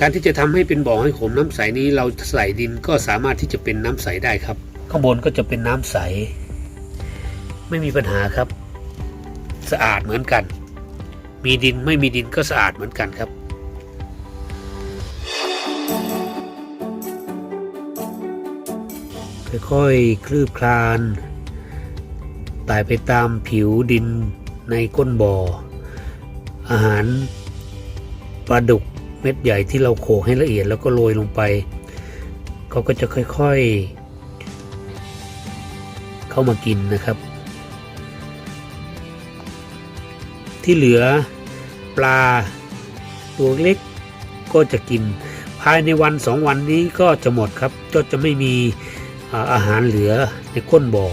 การที่จะทำให้เป็นบ่อให้ขมน้ำใสนี้เราใส่ดินก็สามารถที่จะเป็นน้ำใสได้ครับ ข้างบนก็จะเป็นน้ำใส ไม่มีปัญหาครับ สะอาดเหมือนกัน มีดินไม่มีดินก็สะอาดเหมือนกันครับค่อยๆคลืบคลานไต่ไปตามผิวดินในก้นบ่อ อาหารปลาดุก เม็ดใหญ่ที่เราโขลกให้ละเอียดแล้วก็โรยลงไป เขาก็จะค่อยๆ เข้ามากินนะครับ ที่เหลือปลาตัวเล็กก็จะกิน ภายในวันสองวันนี้ก็จะหมดครับ ก็จะไม่มีอาอาหารเหลือในก้นบ่อ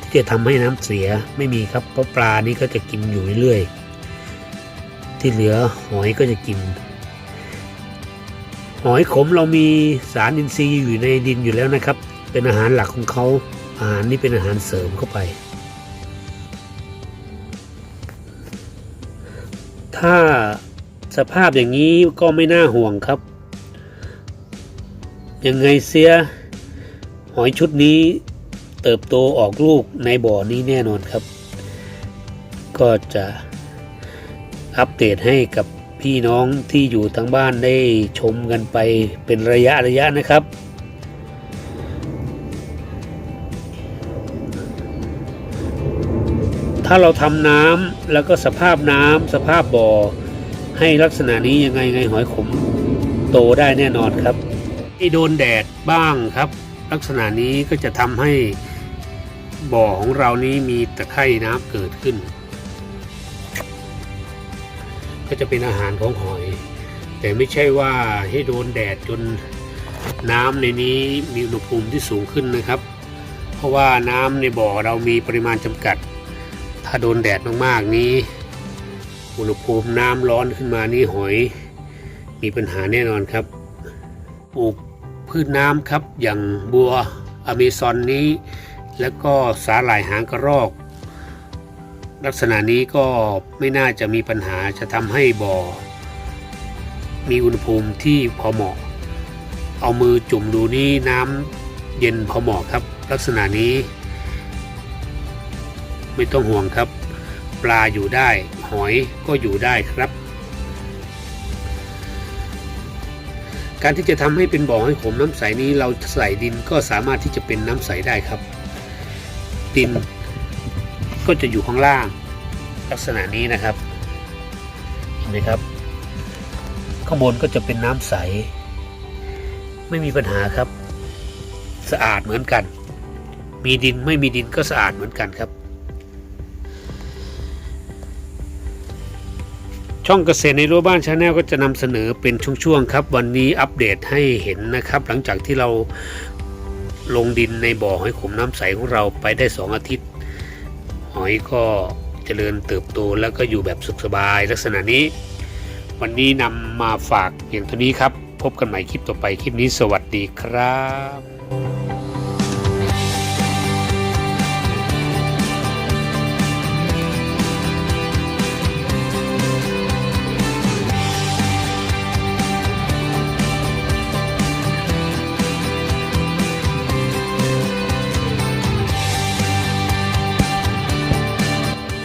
ที่จะทำให้น้ำเสียไม่มีครับเพราะปลานี้ก็จะกินอยู่เรื่อยๆที่เหลือหอยก็จะกิน หอยขมเรามีสารอินทรีย์อยู่ในดินอยู่แล้วนะครับ เป็นอาหารหลักของเขาอาหารนี้เป็นอาหารเสริมเข้าไป ถ้าสภาพอย่างนี้ก็ไม่น่าห่วงครับ ยังไงเสียหอยชุดนี้เติบโตออกลูกในบ่อนี้แน่นอนครับ ก็จะอัปเดตให้กับ พี่น้องที่อยู่ทางบ้านได้ชมกันไปเป็นระยะระยะนะครับ ถ้าเราทำน้ำแล้วก็สภาพน้ำสภาพบ่อ ให้ลักษณะนี้ยังไงไงหอยขมโตได้แน่นอนครับที่โดนแดดบ้างครับ ลักษณะนี้ก็จะทำให้บ่อของเรานี้มีตะไคร่น้ำเกิดขึ้น ก็จะเป็นอาหารของหอย แต่ไม่ใช่ว่าให้โดนแดดจนน้ำในนี้มีอุณหภูมิที่สูงขึ้นนะครับ เพราะว่าน้ำในบ่อเรามีปริมาณจำกัด ถ้าโดนแดดมากๆนี้ อุณหภูมิน้ำร้อนขึ้นมานี่หอย มีปัญหาแน่นอนครับปลูกพืชน้ำครับอย่างบัวอเมซอนนี้ แล้วก็สาหร่ายหางกระรอก ลักษณะนี้ก็ไม่น่าจะมีปัญหาจะทำให้บ่อ มีอุณหภูมิที่พอเหมาะ เอามือจุ่มดูนี่น้ำเย็นพอเหมาะครับ ลักษณะนี้ ไม่ต้องห่วงครับ ปลาอยู่ได้ หอยก็อยู่ได้ครับ การที่จะทำให้เป็นบ่อให้ขมน้ำใสนี้เราใส่ดินก็สามารถที่จะเป็นน้ำใสได้ครับ ดิน ก็จะอยู่ข้างล่าง ลักษณะนี้นะครับเห็นไหมครับ ข้างบนก็จะเป็นน้ำใส ไม่มีปัญหาครับ สะอาดเหมือนกัน มีดินไม่มีดินก็สะอาดเหมือนกันครับ ช่องเกษตรในรั้วบ้านชาแนลก็จะนำเสนอเป็นช่วงๆครับ วันนี้อัปเดตให้เห็นนะครับ หลังจากที่เราลงดินในบ่อใหอยขมน้ำใสของเราไปได้ 2 อาทิตย์ หอยก็เจริญเติบโตแล้วก็อยู่แบบสุขสบายลักษณะนี้ วันนี้นำมาฝากเพียงเท่านี้ครับ พบกันใหม่คลิปต่อไปคลิปนี้สวัสดีครับ